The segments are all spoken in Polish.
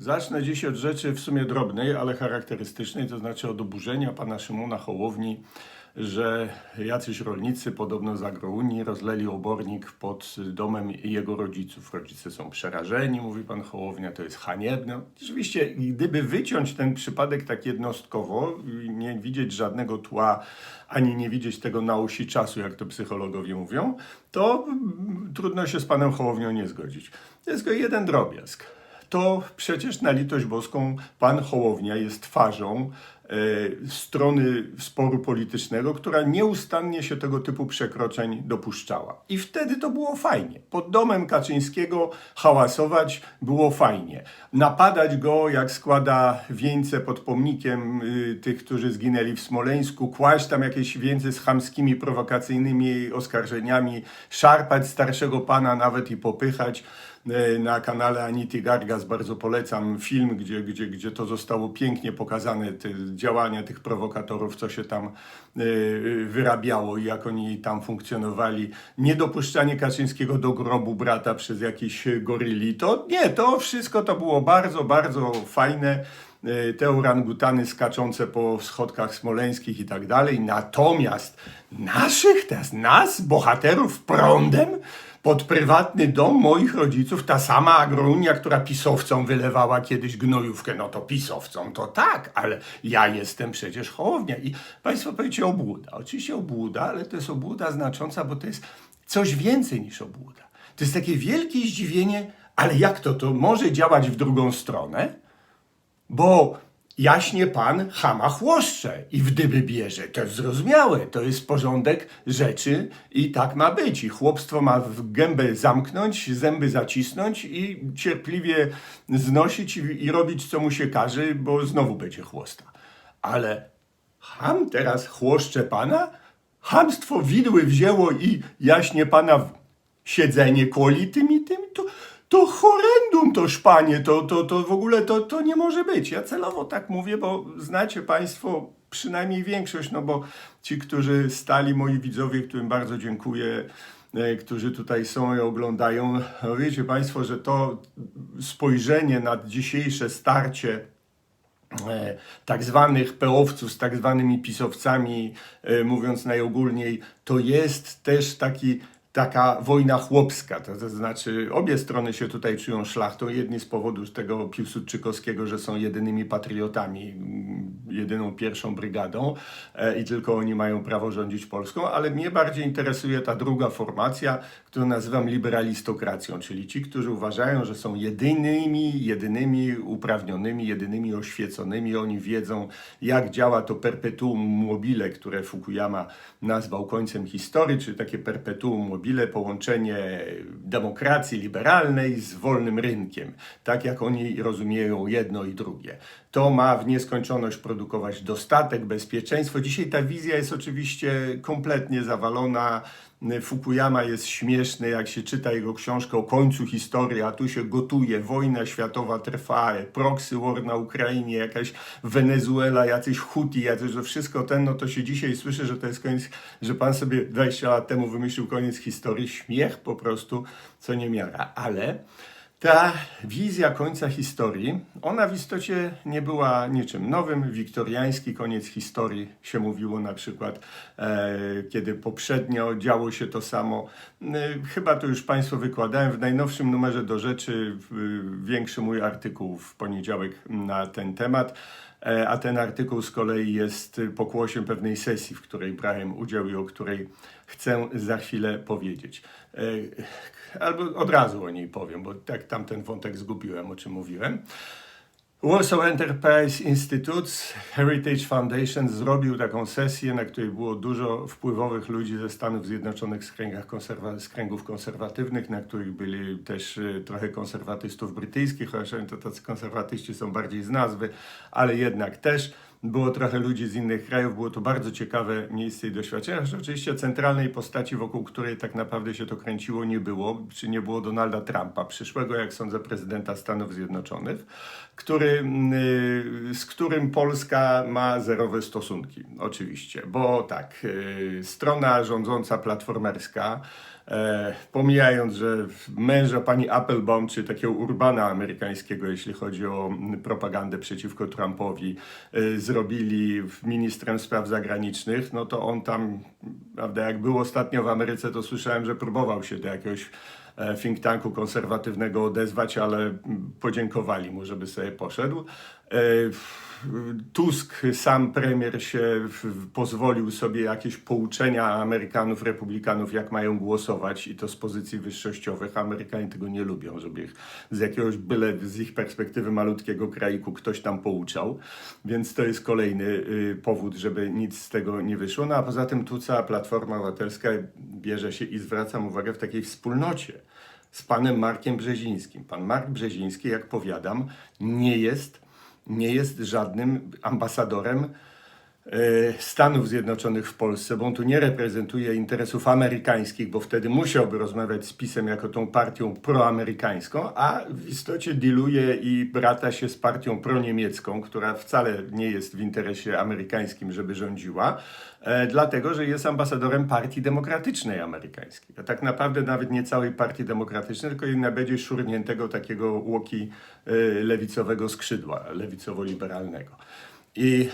Zacznę dziś od rzeczy w sumie drobnej, ale charakterystycznej, to znaczy od oburzenia pana Szymona Hołowni, że jacyś rolnicy, podobno z agrounii, rozleli obornik pod domem jego rodziców. Rodzice są przerażeni, mówi pan Hołownia, to jest haniebne. Rzeczywiście, gdyby wyciąć ten przypadek tak jednostkowo, nie widzieć żadnego tła, ani nie widzieć tego na osi czasu, jak to psychologowie mówią, to mm, trudno się z panem Hołownią nie zgodzić. Jest tylko jeden drobiazg to przecież na litość boską pan Hołownia jest twarzą e, strony sporu politycznego, która nieustannie się tego typu przekroczeń dopuszczała. I wtedy to było fajnie. Pod domem Kaczyńskiego hałasować było fajnie. Napadać go, jak składa wieńce pod pomnikiem y, tych, którzy zginęli w Smoleńsku, kłaść tam jakieś wieńce z chamskimi, prowokacyjnymi oskarżeniami, szarpać starszego pana nawet i popychać na kanale Anity Gargas bardzo polecam film, gdzie, gdzie, gdzie to zostało pięknie pokazane, te działania tych prowokatorów, co się tam e, wyrabiało i jak oni tam funkcjonowali. Niedopuszczanie Kaczyńskiego do grobu brata przez jakieś goryli, to nie, to wszystko to było bardzo, bardzo fajne e, te orangutany skaczące po schodkach smoleńskich i tak dalej. Natomiast naszych, nas, bohaterów prądem pod prywatny dom moich rodziców, ta sama agrounia, która pisowcom wylewała kiedyś gnojówkę, no to pisowcom to tak, ale ja jestem przecież Hołownia. I Państwo powiecie obłuda. Oczywiście obłuda, ale to jest obłuda znacząca, bo to jest coś więcej niż obłuda. To jest takie wielkie zdziwienie, ale jak to, to może działać w drugą stronę? Bo jaśnie pan chama chłoszcze i w dyby bierze. To jest zrozumiałe, to jest porządek rzeczy i tak ma być. I chłopstwo ma w gębę zamknąć, zęby zacisnąć i cierpliwie znosić i, i robić co mu się każe, bo znowu będzie chłosta. Ale ham teraz chłoszcze pana? Hamstwo widły wzięło i jaśnie pana w siedzenie kłoli tym i tym, to, to horrendum to szpanie, to, to, to w ogóle to, to nie może być. Ja celowo tak mówię, bo znacie Państwo przynajmniej większość, no bo ci, którzy stali, moi widzowie, którym bardzo dziękuję, e, którzy tutaj są i oglądają, no wiecie Państwo, że to spojrzenie na dzisiejsze starcie e, tak zwanych peowców z tak zwanymi pisowcami, e, mówiąc najogólniej, to jest też taki taka wojna chłopska, to, znaczy obie strony się tutaj czują szlachtą, jedni z powodu tego Piłsudczykowskiego, że są jedynymi patriotami, mm, jedyną pierwszą brygadą e, i tylko oni mają prawo rządzić Polską, ale mnie bardziej interesuje ta druga formacja, którą nazywam liberalistokracją, czyli ci, którzy uważają, że są jedynymi, jedynymi uprawnionymi, jedynymi oświeconymi, oni wiedzą, jak działa to perpetuum mobile, które Fukuyama nazwał końcem historii, czyli takie perpetuum mobile, połączenie demokracji liberalnej z wolnym rynkiem, tak jak oni rozumieją jedno i drugie. To ma w nieskończoność produkować dostatek, bezpieczeństwo. Dzisiaj ta wizja jest oczywiście kompletnie zawalona. Fukuyama jest śmieszny, jak się czyta jego książkę o końcu historii, a tu się gotuje, wojna światowa trwa, proxy war na Ukrainie, jakaś Wenezuela, jacyś Huti, jacyś, że wszystko ten, no to się dzisiaj słyszy, że to jest koniec, że pan sobie 20 lat temu wymyślił koniec historii. Śmiech po prostu, co nie miara. Ale ta wizja końca historii, ona w istocie nie była niczym nowym. Wiktoriański koniec historii się mówiło na przykład, e, kiedy poprzednio działo się to samo. E, chyba to już Państwu wykładałem w najnowszym numerze do rzeczy, w, większy mój artykuł w poniedziałek na ten temat. E, a ten artykuł z kolei jest pokłosiem pewnej sesji, w której brałem udział i o której chcę za chwilę powiedzieć. E, Albo od razu o niej powiem, bo tak tamten wątek zgubiłem, o czym mówiłem. Warsaw Enterprise Institute Heritage Foundation zrobił taką sesję, na której było dużo wpływowych ludzi ze Stanów Zjednoczonych z, kręgach konserwa- z kręgów konserwatywnych, na których byli też y, trochę konserwatystów brytyjskich, chociaż to tacy konserwatyści są bardziej z nazwy, ale jednak też. Było trochę ludzi z innych krajów, było to bardzo ciekawe miejsce i doświadczenie. Oczywiście centralnej postaci, wokół której tak naprawdę się to kręciło, nie było, czy nie było Donalda Trumpa, przyszłego, jak sądzę, prezydenta Stanów Zjednoczonych, który, y, z którym Polska ma zerowe stosunki, oczywiście. Bo tak, y, strona rządząca platformerska E, pomijając, że męża pani Applebaum, czy takiego urbana amerykańskiego, jeśli chodzi o propagandę przeciwko Trumpowi, e, zrobili ministrem spraw zagranicznych, no to on tam, prawda, jak był ostatnio w Ameryce, to słyszałem, że próbował się do jakiegoś e, think tanku konserwatywnego odezwać, ale podziękowali mu, żeby sobie poszedł. E, Tusk, sam premier, się pozwolił sobie jakieś pouczenia Amerykanów, republikanów, jak mają głosować i to z pozycji wyższościowych. Amerykanie tego nie lubią, żeby ich z jakiegoś byle, z ich perspektywy malutkiego kraiku ktoś tam pouczał. Więc to jest kolejny y, powód, żeby nic z tego nie wyszło. No a poza tym tu cała Platforma Obywatelska bierze się i zwracam uwagę w takiej wspólnocie z panem Markiem Brzezińskim. Pan Mark Brzeziński, jak powiadam, nie jest, nie jest żadnym ambasadorem Stanów Zjednoczonych w Polsce, bo on tu nie reprezentuje interesów amerykańskich, bo wtedy musiałby rozmawiać z PiSem jako tą partią proamerykańską, a w istocie dealuje i brata się z partią proniemiecką, która wcale nie jest w interesie amerykańskim, żeby rządziła, e, dlatego że jest ambasadorem Partii Demokratycznej Amerykańskiej. A tak naprawdę nawet nie całej Partii Demokratycznej, tylko jej najbardziej szurniętego takiego łoki e, lewicowego skrzydła, lewicowo-liberalnego. I,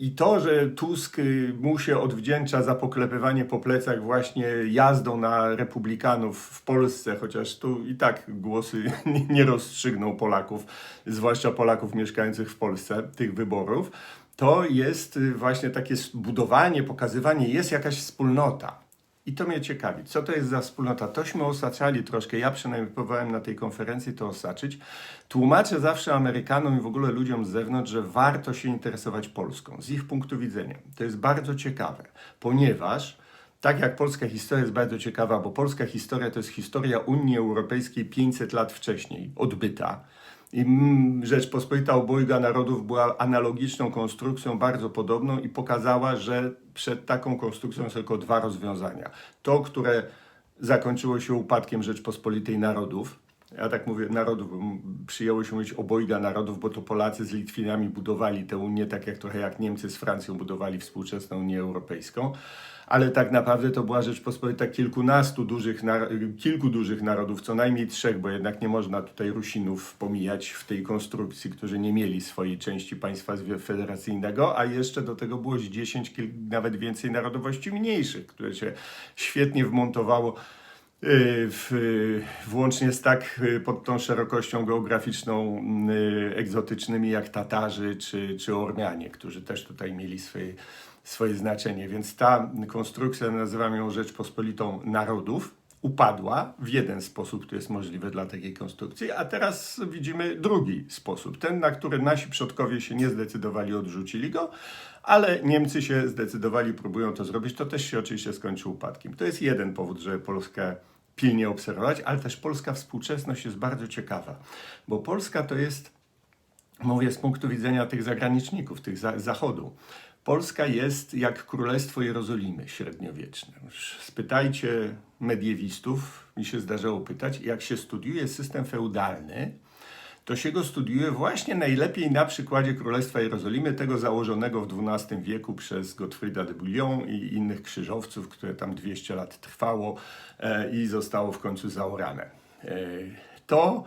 I to, że Tusk y, mu się odwdzięcza za poklepywanie po plecach właśnie jazdą na republikanów w Polsce, chociaż tu i tak głosy nie- rozstrzygną Polaków, zwłaszcza Polaków mieszkających w Polsce, tych wyborów, to jest y, właśnie takie budowanie, pokazywanie, jest jakaś wspólnota. I to mnie ciekawi, co to jest za wspólnota. Tośmy osaczali troszkę, ja przynajmniej próbowałem na tej konferencji to osaczyć. Tłumaczę zawsze Amerykanom i w ogóle ludziom z zewnątrz, że warto się interesować Polską z ich punktu widzenia. To jest bardzo ciekawe, ponieważ tak jak polska historia jest bardzo ciekawa, bo polska historia to jest historia Unii Europejskiej 500 lat wcześniej, odbyta. I Rzeczpospolita Obojga Narodów była analogiczną konstrukcją, bardzo podobną i pokazała, że przed taką konstrukcją są tylko dwa rozwiązania. To, które zakończyło się upadkiem Rzeczpospolitej Narodów, ja tak mówię narodów, przyjęło się mówić obojga narodów, bo to Polacy z Litwinami budowali tę Unię, tak jak trochę jak Niemcy z Francją budowali współczesną Unię Europejską. Ale tak naprawdę to była Rzeczpospolita kilkunastu dużych, kilku dużych narodów, co najmniej trzech, bo jednak nie można tutaj Rusinów pomijać w tej konstrukcji, którzy nie mieli swojej części państwa federacyjnego, a jeszcze do tego było z 10, kil- nawet więcej narodowości mniejszych, które się świetnie wmontowało w, y, włącznie z tak y, pod tą szerokością geograficzną y, egzotycznymi jak Tatarzy czy, czy Ormianie, którzy też tutaj mieli swoje, swoje znaczenie. Więc ta konstrukcja, nazywam ją Rzeczpospolitą Narodów, upadła w jeden sposób, który jest możliwy dla takiej konstrukcji, a teraz widzimy drugi sposób, ten, na który nasi przodkowie się nie zdecydowali, odrzucili go, ale Niemcy się zdecydowali, próbują to zrobić. To też się oczywiście skończy upadkiem. To jest jeden powód, żeby Polskę pilnie obserwować, ale też polska współczesność jest bardzo ciekawa, bo Polska to jest mówię z punktu widzenia tych zagraniczników, tych za, zachodu. Polska jest jak Królestwo Jerozolimy średniowieczne. Już Spytajcie mediewistów, mi się zdarzało pytać, jak się studiuje system feudalny, to się go studiuje właśnie najlepiej na przykładzie Królestwa Jerozolimy, tego założonego w XII wieku przez Gottfrieda de Bouillon i innych krzyżowców, które tam 200 lat trwało e, i zostało w końcu zaorane. E, to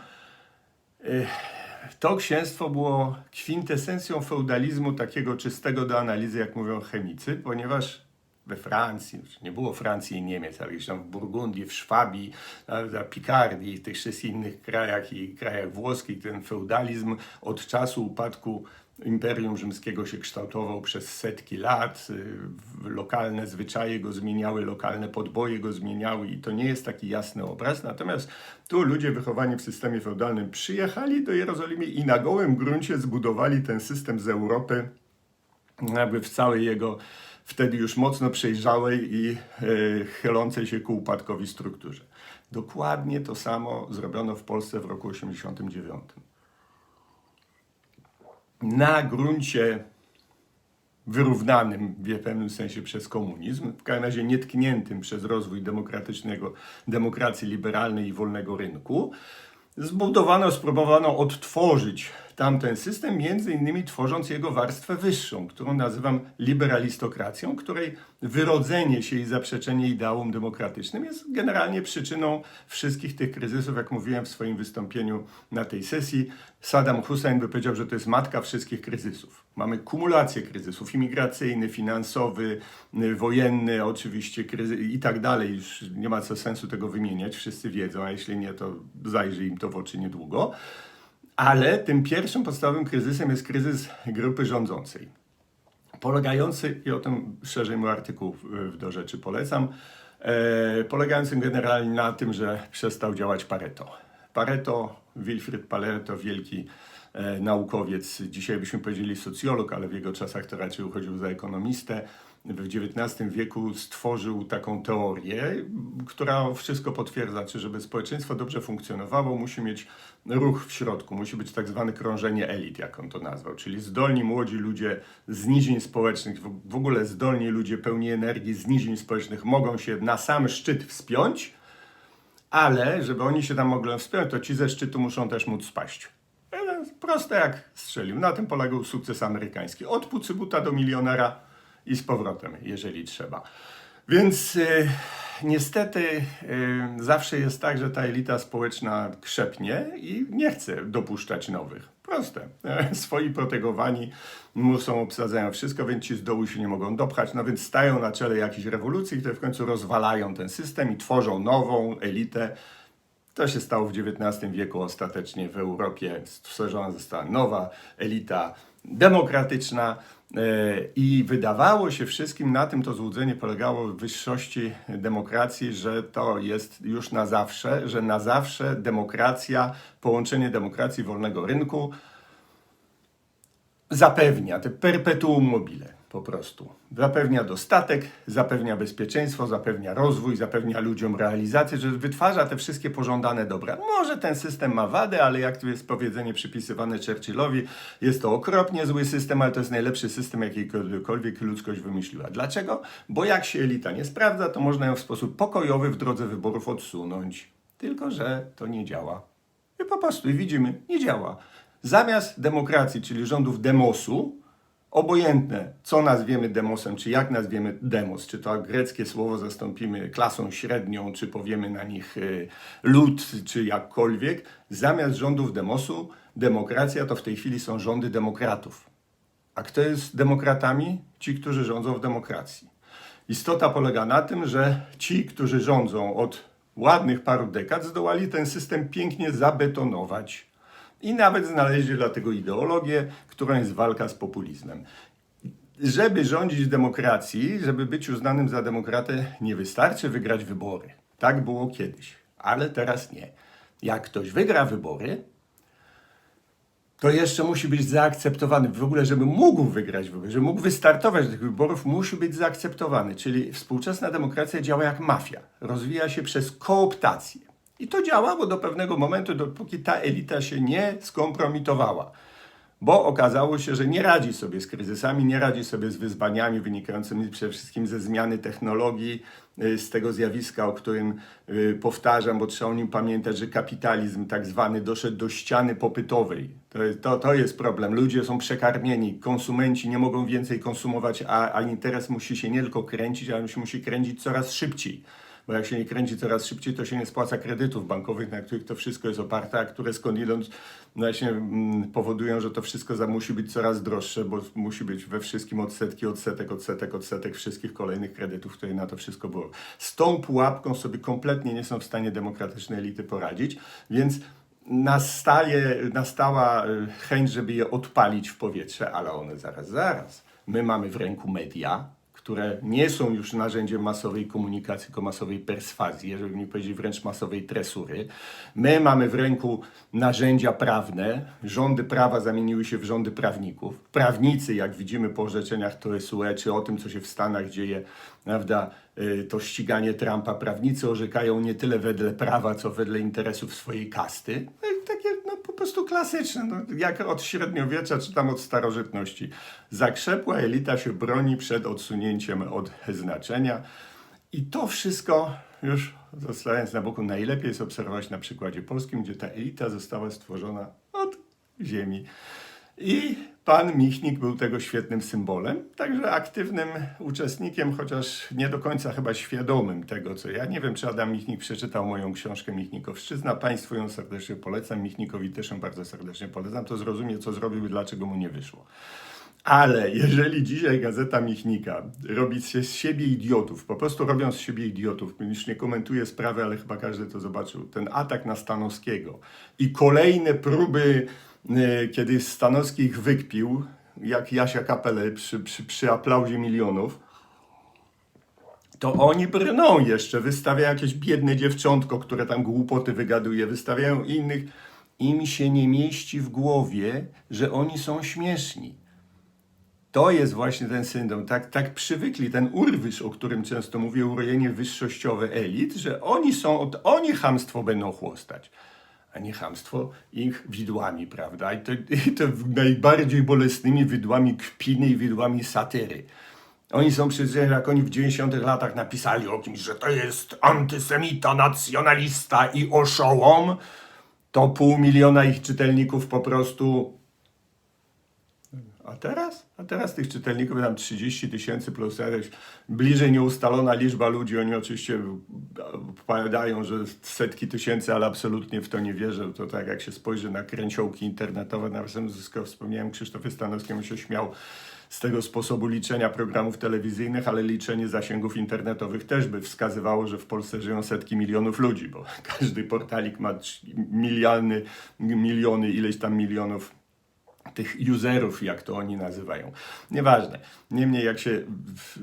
to księstwo było kwintesencją feudalizmu takiego czystego do analizy, jak mówią chemicy, ponieważ we Francji, nie było Francji i Niemiec, ale gdzieś tam w Burgundii, w Szwabii, na Pikardii, w tych wszystkich innych krajach i krajach włoskich ten feudalizm od czasu upadku Imperium Rzymskiego się kształtował przez setki lat. y, Lokalne zwyczaje go zmieniały, lokalne podboje go zmieniały i to nie jest taki jasny obraz. Natomiast tu ludzie wychowani w systemie feudalnym przyjechali do Jerozolimy i na gołym gruncie zbudowali ten system z Europy jakby w całej jego wtedy już mocno przejrzałej i e, chylącej się ku upadkowi strukturze. Dokładnie to samo zrobiono w Polsce w roku 89. Na gruncie wyrównanym w pewnym sensie przez komunizm, w każdym razie nietkniętym przez rozwój demokratycznego, demokracji liberalnej i wolnego rynku, zbudowano, spróbowano odtworzyć tamten system, między innymi tworząc jego warstwę wyższą, którą nazywam liberalistokracją, której wyrodzenie się i zaprzeczenie ideałom demokratycznym jest generalnie przyczyną wszystkich tych kryzysów, jak mówiłem w swoim wystąpieniu na tej sesji. Saddam Hussein by powiedział, że to jest matka wszystkich kryzysów. Mamy kumulację kryzysów imigracyjny, finansowy, wojenny, oczywiście kryzys i tak dalej. Już nie ma co sensu tego wymieniać, wszyscy wiedzą, a jeśli nie, to zajrzy im to w oczy niedługo. Ale tym pierwszym podstawowym kryzysem jest kryzys grupy rządzącej. Polegający, i o tym szerzej mój artykuł w- do rzeczy polecam, e, polegający generalnie na tym, że przestał działać Pareto. Pareto, Wilfried Pareto, wielki e, naukowiec, dzisiaj byśmy powiedzieli socjolog, ale w jego czasach to raczej uchodził za ekonomistę, w XIX wieku stworzył taką teorię, która wszystko potwierdza, czy żeby społeczeństwo dobrze funkcjonowało, musi mieć ruch w środku, musi być tak zwane krążenie elit, jak on to nazwał, czyli zdolni młodzi ludzie z nizin społecznych, w ogóle zdolni ludzie pełni energii z nizin społecznych mogą się na sam szczyt wspiąć, ale żeby oni się tam mogli wspiąć, to ci ze szczytu muszą też móc spaść. E, Proste jak strzelił. Na tym polegał sukces amerykański. Od pucybuta do milionera i z powrotem, jeżeli trzeba. Więc y, niestety y, zawsze jest tak, że ta elita społeczna krzepnie i nie chce dopuszczać nowych. Proste. E, Swoi protegowani muszą obsadzają wszystko, więc ci z dołu się nie mogą dopchać, no więc stają na czele jakiejś rewolucji, które w końcu rozwalają ten system i tworzą nową elitę, to się stało w XIX wieku ostatecznie w Europie. Stworzona została nowa elita demokratyczna i wydawało się wszystkim, na tym to złudzenie polegało w wyższości demokracji, że to jest już na zawsze, że na zawsze demokracja, połączenie demokracji wolnego rynku zapewnia te perpetuum mobile po prostu. Zapewnia dostatek, zapewnia bezpieczeństwo, zapewnia rozwój, zapewnia ludziom realizację, że wytwarza te wszystkie pożądane dobra. Może ten system ma wady, ale jak tu jest powiedzenie przypisywane Churchillowi, jest to okropnie zły system, ale to jest najlepszy system, jakikolwiek ludzkość wymyśliła. Dlaczego? Bo jak się elita nie sprawdza, to można ją w sposób pokojowy w drodze wyborów odsunąć. Tylko, że to nie działa. I po prostu, widzimy, nie działa. Zamiast demokracji, czyli rządów demosu, obojętne, co nazwiemy demosem, czy jak nazwiemy demos, czy to greckie słowo zastąpimy klasą średnią, czy powiemy na nich y, lud, czy jakkolwiek, zamiast rządów demosu, demokracja to w tej chwili są rządy demokratów. A kto jest demokratami? Ci, którzy rządzą w demokracji. Istota polega na tym, że ci, którzy rządzą od ładnych paru dekad, zdołali ten system pięknie zabetonować. I nawet znaleźli dlatego ideologię, którą jest walka z populizmem. Żeby rządzić demokracji, żeby być uznanym za demokratę, nie wystarczy wygrać wybory. Tak było kiedyś, ale teraz nie. Jak ktoś wygra wybory, to jeszcze musi być zaakceptowany. W ogóle, żeby mógł wygrać wybory, żeby mógł wystartować do tych wyborów, musi być zaakceptowany. Czyli współczesna demokracja działa jak mafia. Rozwija się przez kooptację. I to działa, bo do pewnego momentu, dopóki ta elita się nie skompromitowała. Bo okazało się, że nie radzi sobie z kryzysami, nie radzi sobie z wyzwaniami wynikającymi przede wszystkim ze zmiany technologii, y, z tego zjawiska, o którym y, powtarzam, bo trzeba o nim pamiętać, że kapitalizm tak zwany doszedł do ściany popytowej. To, to, to jest problem. Ludzie są przekarmieni, konsumenci nie mogą więcej konsumować, a, a interes musi się nie tylko kręcić, ale się musi kręcić coraz szybciej bo jak się nie kręci coraz szybciej, to się nie spłaca kredytów bankowych, na których to wszystko jest oparte, a które skądinąd właśnie mm, powodują, że to wszystko za, musi być coraz droższe, bo musi być we wszystkim odsetki, odsetek, odsetek, odsetek wszystkich kolejnych kredytów, które na to wszystko było. Z tą pułapką sobie kompletnie nie są w stanie demokratyczne elity poradzić, więc nastaje, nastała y, chęć, żeby je odpalić w powietrze, ale one zaraz, zaraz. My mamy w ręku media, które nie są już narzędziem masowej komunikacji, tylko masowej perswazji, żeby nie powiedzieć wręcz masowej tresury. My mamy w ręku narzędzia prawne, rządy prawa zamieniły się w rządy prawników. Prawnicy, jak widzimy po orzeczeniach TSUE, czy o tym, co się w Stanach dzieje, prawda, y, to ściganie Trumpa, prawnicy orzekają nie tyle wedle prawa, co wedle interesów swojej kasty. No takie prostu klasyczne, no, jak od średniowiecza, czy tam od starożytności. Zakrzepła elita się broni przed odsunięciem od znaczenia. I to wszystko, już zostawiając na boku, najlepiej jest obserwować na przykładzie polskim, gdzie ta elita została stworzona od ziemi. I pan Michnik był tego świetnym symbolem, także aktywnym uczestnikiem, chociaż nie do końca chyba świadomym tego, co ja. Nie wiem, czy Adam Michnik przeczytał moją książkę Michnikowszczyzna. Państwu ją serdecznie polecam, Michnikowi też ją bardzo serdecznie polecam. To zrozumie, co zrobił i dlaczego mu nie wyszło. Ale jeżeli dzisiaj Gazeta Michnika robi się z siebie idiotów, po prostu robią z siebie idiotów, już nie komentuję sprawy, ale chyba każdy to zobaczył, ten atak na Stanowskiego i kolejne próby, kiedy Stanowski ich wykpił, jak Jasia Kapelę przy, przy, przy aplauzie milionów, to oni brną jeszcze, wystawiają jakieś biedne dziewczątko, które tam głupoty wygaduje, wystawiają innych. Im się nie mieści w głowie, że oni są śmieszni. To jest właśnie ten syndrom. Tak, tak przywykli, ten urwyż, o którym często mówię, urojenie wyższościowe elit, że oni są, oni chamstwo będą chłostać, a nie chamstwo ich widłami, prawda? I to, i to najbardziej bolesnymi widłami kpiny i widłami satyry. Oni są przecież, jak oni w 90 latach napisali o kimś, że to jest antysemita, nacjonalista i oszołom, to pół miliona ich czytelników po prostu a teraz? A teraz tych czytelników tam 30 tysięcy plus jakieś bliżej nieustalona liczba ludzi. Oni oczywiście opowiadają, że setki tysięcy, ale absolutnie w to nie wierzę. To tak jak się spojrzy na kręciołki internetowe, nawet skoro wspomniałem Krzysztofie Stanowskiemu się śmiał z tego sposobu liczenia programów telewizyjnych, ale liczenie zasięgów internetowych też by wskazywało, że w Polsce żyją setki milionów ludzi, bo każdy portalik ma miliony, miliony, ileś tam milionów tych userów, jak to oni nazywają. Nieważne. Niemniej, jak się w,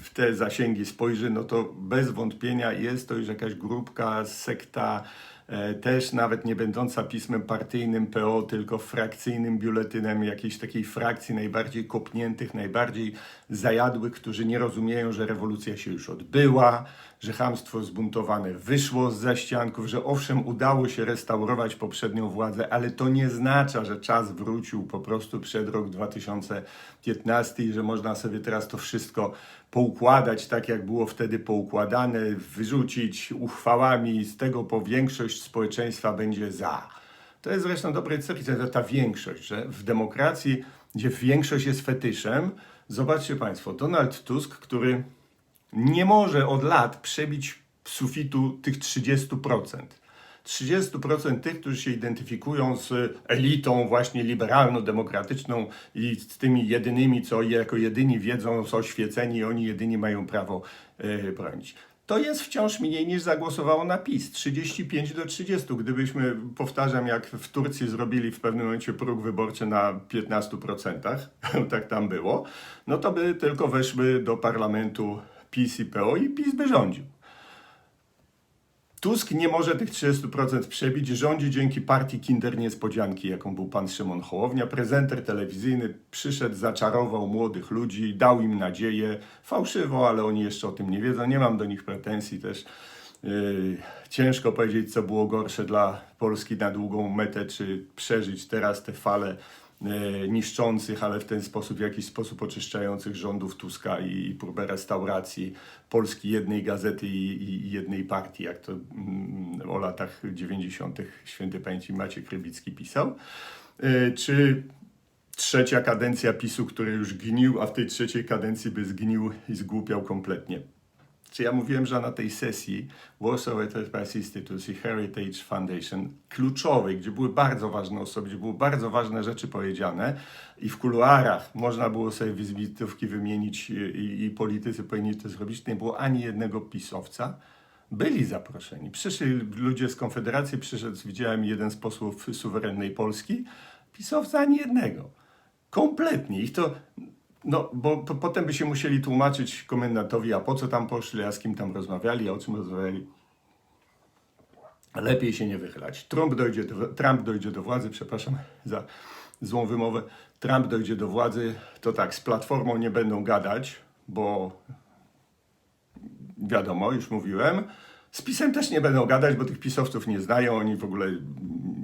w, te zasięgi spojrzy, no to bez wątpienia jest to już jakaś grupka, sekta, też nawet nie będąca pismem partyjnym PO, tylko frakcyjnym biuletynem jakiejś takiej frakcji najbardziej kopniętych, najbardziej zajadłych, którzy nie rozumieją, że rewolucja się już odbyła, że hamstwo zbuntowane wyszło z zaścianków, że owszem, udało się restaurować poprzednią władzę, ale to nie znaczy, że czas wrócił po prostu przed rok 2015 i że można sobie teraz to wszystko poukładać tak, jak było wtedy poukładane, wyrzucić uchwałami, z tego po większość społeczeństwa będzie za. To jest zresztą dobry cel, to ta większość, że w demokracji, gdzie większość jest fetyszem, zobaczcie Państwo, Donald Tusk, który nie może od lat przebić sufitu tych 30%. 30% tych, którzy się identyfikują z elitą właśnie liberalno-demokratyczną i z tymi jedynymi, co jako jedyni wiedzą, są oświeceni i oni jedyni mają prawo e, bronić. To jest wciąż mniej niż zagłosowało na PiS. 35 do 30. Gdybyśmy, powtarzam, jak w Turcji zrobili w pewnym momencie próg wyborczy na 15%, tak tam było, no to by tylko weszły do parlamentu PiS i PO i PiS by rządził. Tusk nie może tych 30% przebić, rządzi dzięki partii Kinder Niespodzianki, jaką był pan Szymon Hołownia. Prezenter telewizyjny przyszedł, zaczarował młodych ludzi, dał im nadzieję, fałszywo, ale oni jeszcze o tym nie wiedzą, nie mam do nich pretensji też. Yy, ciężko powiedzieć, co było gorsze dla Polski na długą metę, czy przeżyć teraz te fale niszczących, ale w ten sposób, w jakiś sposób oczyszczających rządów Tuska i, i próbę restauracji Polski jednej gazety i, i jednej partii, jak to mm, o latach 90. święty pamięci Maciek Rybicki pisał. E, czy trzecia kadencja PiSu, który już gnił, a w tej trzeciej kadencji by zgnił i zgłupiał kompletnie. Czy ja mówiłem, że na tej sesji Warsaw Enterprise Institute i Heritage Foundation, kluczowej, gdzie były bardzo ważne osoby, gdzie były bardzo ważne rzeczy powiedziane i w kuluarach można było sobie wizytówki wymienić i, i, politycy powinni to zrobić, nie było ani jednego pisowca. Byli zaproszeni. Przyszli ludzie z Konfederacji, przyszedł, widziałem jeden z posłów suwerennej Polski, pisowca ani jednego. Kompletnie. Ich to no, bo po, potem by się musieli tłumaczyć komendantowi, a po co tam poszli, a z kim tam rozmawiali, a o czym rozmawiali. Lepiej się nie wychylać. Trump dojdzie do, Trump dojdzie do władzy, przepraszam za złą wymowę. Trump dojdzie do władzy, to tak, z Platformą nie będą gadać, bo wiadomo, już mówiłem. Z PiSem też nie będą gadać, bo tych pisowców nie znają, oni w ogóle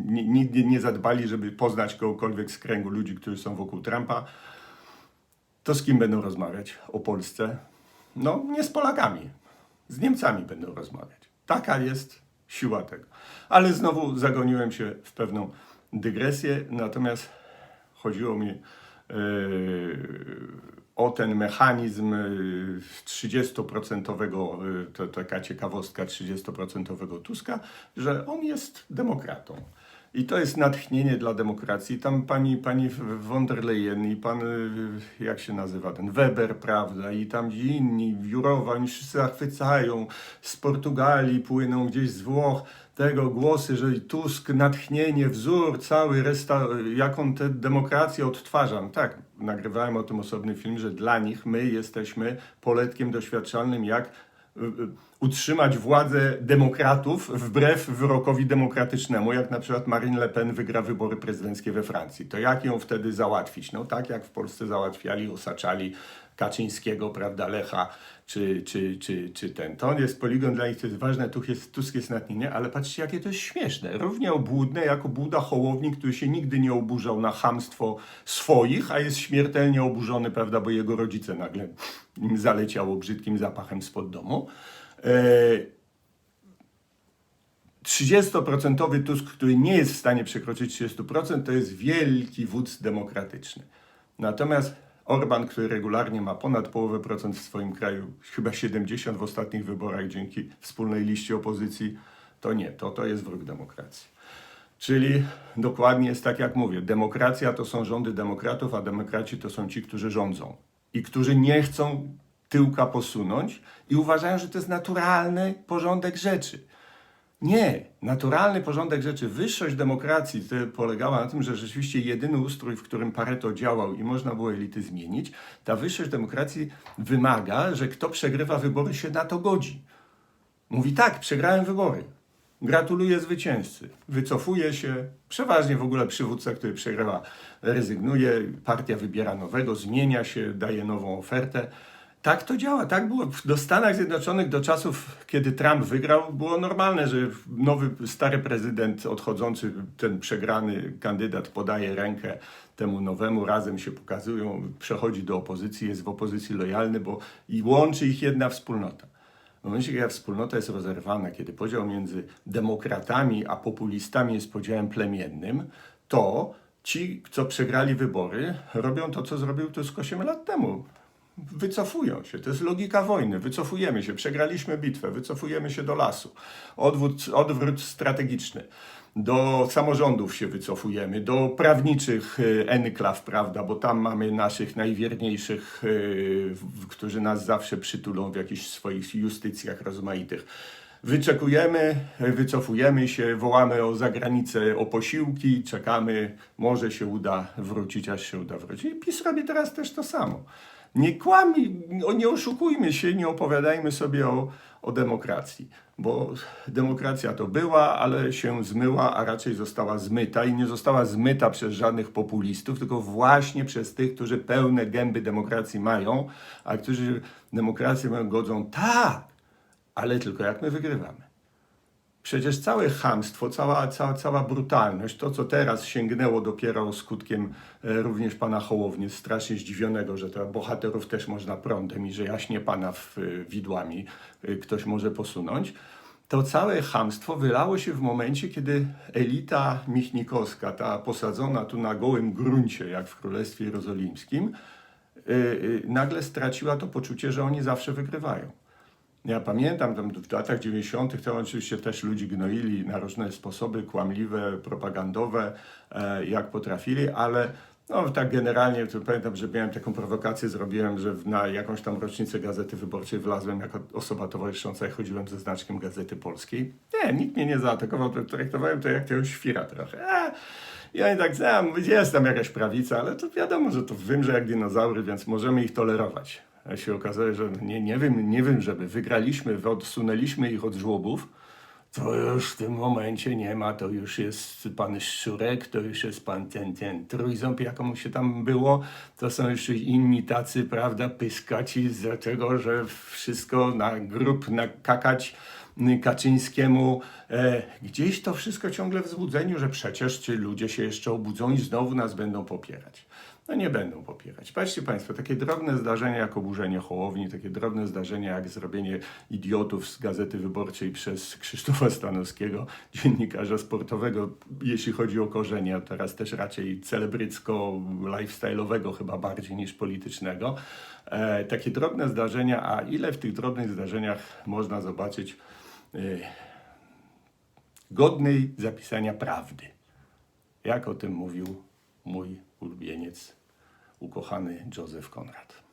nigdy nie zadbali, żeby poznać kogokolwiek z kręgu ludzi, którzy są wokół Trumpa to z kim będą rozmawiać o Polsce? No, nie z Polakami, z Niemcami będą rozmawiać. Taka jest siła tego. Ale znowu zagoniłem się w pewną dygresję, natomiast chodziło mi e, o ten mechanizm e, 30%, e, to taka ciekawostka 30% Tuska, że on jest demokratą. I to jest natchnienie dla demokracji. Tam pani, pani von der Leyen i pan, y, jak się nazywa ten, Weber, prawda, i tam inni, Jurowa, oni wszyscy zachwycają. Z Portugalii płyną gdzieś z Włoch tego głosy, że Tusk, natchnienie, wzór, cały resta, jak on tę demokrację odtwarza. No tak, nagrywałem o tym osobny film, że dla nich my jesteśmy poletkiem doświadczalnym, jak y, y, utrzymać władzę demokratów wbrew wyrokowi demokratycznemu, jak na przykład Marine Le Pen wygra wybory prezydenckie we Francji. To jak ją wtedy załatwić? No tak jak w Polsce załatwiali, osaczali Kaczyńskiego, prawda, Lecha, czy, czy, czy, czy ten. To jest poligon dla nich, to jest ważne, Tusk jest, Tusk jest natchnienie, ale patrzcie, jakie to jest śmieszne. Równie obłudne, jak obłuda Hołowni, który się nigdy nie oburzał na chamstwo swoich, a jest śmiertelnie oburzony, prawda, bo jego rodzice nagle im zaleciało brzydkim zapachem spod domu. E, 30% Tusk, który nie jest w stanie przekroczyć 30%, to jest wielki wódz demokratyczny. Natomiast Orban, który regularnie ma ponad połowę procent w swoim kraju, chyba 70 w ostatnich wyborach dzięki wspólnej liście opozycji, to nie, to, to jest wróg demokracji. Czyli dokładnie jest tak, jak mówię. Demokracja to są rządy demokratów, a demokraci to są ci, którzy rządzą i którzy nie chcą tyłka posunąć i uważają, że to jest naturalny porządek rzeczy. Nie, naturalny porządek rzeczy, wyższość demokracji polegała na tym, że rzeczywiście jedyny ustrój, w którym Pareto działał i można było elity zmienić, ta wyższość demokracji wymaga, że kto przegrywa wybory się na to godzi. Mówi tak, przegrałem wybory. Gratuluję zwycięzcy. Wycofuje się. Przeważnie w ogóle przywódca, który przegrywa, rezygnuje. Partia wybiera nowego, zmienia się, daje nową ofertę. Tak to działa. Tak było do Stanach Zjednoczonych do czasów, kiedy Trump wygrał, było normalne, że nowy, stary prezydent odchodzący, ten przegrany kandydat podaje rękę temu nowemu, razem się pokazują, przechodzi do opozycji, jest w opozycji lojalny, bo i łączy ich jedna wspólnota. W momencie, kiedy wspólnota jest rozerwana, kiedy podział między demokratami a populistami jest podziałem plemiennym, to ci, co przegrali wybory, robią to, co zrobił Tusk 8 lat temu. Wycofują się. To jest logika wojny. Wycofujemy się. Przegraliśmy bitwę. Wycofujemy się do lasu. Odwrót, odwrót strategiczny. Do samorządów się wycofujemy, do prawniczych y, enklaw, prawda, bo tam mamy naszych najwierniejszych, w- którzy nas zawsze przytulą w jakichś swoich justycjach rozmaitych. Wyczekujemy, wycofujemy się, wołamy o zagranicę, o posiłki, czekamy, może się uda wrócić, aż się uda wrócić. I PiS robi teraz też to samo. Nie kłami, nie oszukujmy się, nie opowiadajmy sobie o, o demokracji, bo demokracja to była, ale się zmyła, a raczej została zmyta i nie została zmyta przez żadnych populistów, tylko właśnie przez tych, którzy pełne gęby demokracji mają, a którzy demokrację godzą tak, ale tylko jak my wygrywamy. Przecież całe chamstwo, cała, cała, cała brutalność, to co teraz sięgnęło dopiero skutkiem e, również pana Hołowni, strasznie zdziwionego, że to bohaterów też można prądem i że jaśnie pana w, e, widłami e, ktoś może posunąć, to całe chamstwo wylało się w momencie, kiedy elita michnikowska, ta posadzona tu na gołym gruncie, jak w Królestwie Jerozolimskim, nagle straciła to poczucie, że oni zawsze wygrywają. Ja pamiętam tam w latach 90. to oczywiście też ludzi gnoili na różne sposoby kłamliwe, propagandowe, e, jak potrafili, ale no, tak generalnie to pamiętam, że miałem taką prowokację, zrobiłem, że na jakąś tam rocznicę Gazety Wyborczej wlazłem jako osoba towarzysząca i chodziłem ze znaczkiem Gazety Polskiej. Nie, nikt mnie nie zaatakował, to traktowałem to jak jakiegoś świra trochę. A, i oni tak, mówię, jest tam jakaś prawica, ale to wiadomo, że to wymrze jak dinozaury, więc możemy ich tolerować. Się okazuje, że nie, nie wiem, nie wiem, żeby wygraliśmy, odsunęliśmy ich od żłobów, to już w tym momencie nie ma, to już jest pan Szczurek, to już jest pan ten, ten trójząb, jakomu się tam było, to są jeszcze inni tacy, prawda, pyskaci z tego, że wszystko na grób nakakać Kaczyńskiemu. E, gdzieś to wszystko ciągle w złudzeniu, że przecież ci ludzie się jeszcze obudzą i znowu nas będą popierać. No nie będą popierać. Patrzcie Państwo, takie drobne zdarzenia jak oburzenie Hołowni, takie drobne zdarzenia jak zrobienie idiotów z Gazety Wyborczej przez Krzysztofa Stanowskiego, dziennikarza sportowego, jeśli chodzi o korzenie, a teraz też raczej celebrycko-lifestyle'owego chyba bardziej niż politycznego. E, takie drobne zdarzenia, a ile w tych drobnych zdarzeniach można zobaczyć e, godnej zapisania prawdy. Jak o tym mówił mój ulubieniec, ukochany Józef Konrad.